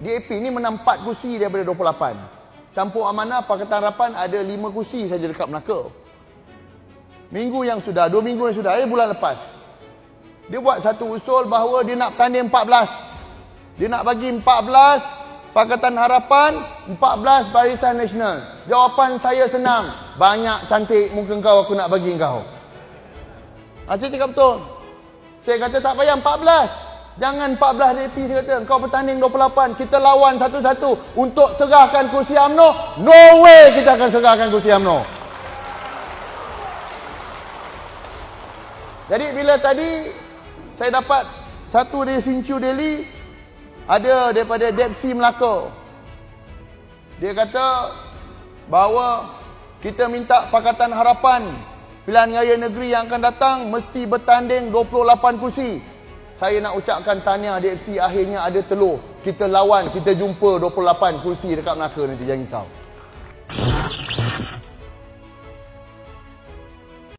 DAP ni menang 4 kursi daripada 28. Campur amanah Pakatan Harapan ada 5 kursi saja dekat Melaka. Minggu yang sudah, 2 minggu yang sudah, eh bulan lepas. Dia buat satu usul bahawa dia nak bertanding 14. Dia nak bagi 14 Pakatan Harapan, 14 Barisan Nasional. Jawapan saya senang. Banyak cantik muka kau aku nak bagi kau. Ha, saya cakap betul. Saya kata tak payah 14. Jangan 14 DP saya kata. Kau bertanding 28. Kita lawan satu-satu untuk serahkan kursi UMNO. No way kita akan serahkan kursi UMNO. Jadi bila tadi saya dapat satu dari Sinchu Delhi, ada daripada Depsi Melaka. Dia kata bahawa kita minta Pakatan Harapan pilihan raya negeri yang akan datang mesti bertanding 28 kursi. Saya nak ucapkan tahniah DFC akhirnya ada telur. Kita lawan, kita jumpa 28 kursi dekat Melaka nanti jangan risau.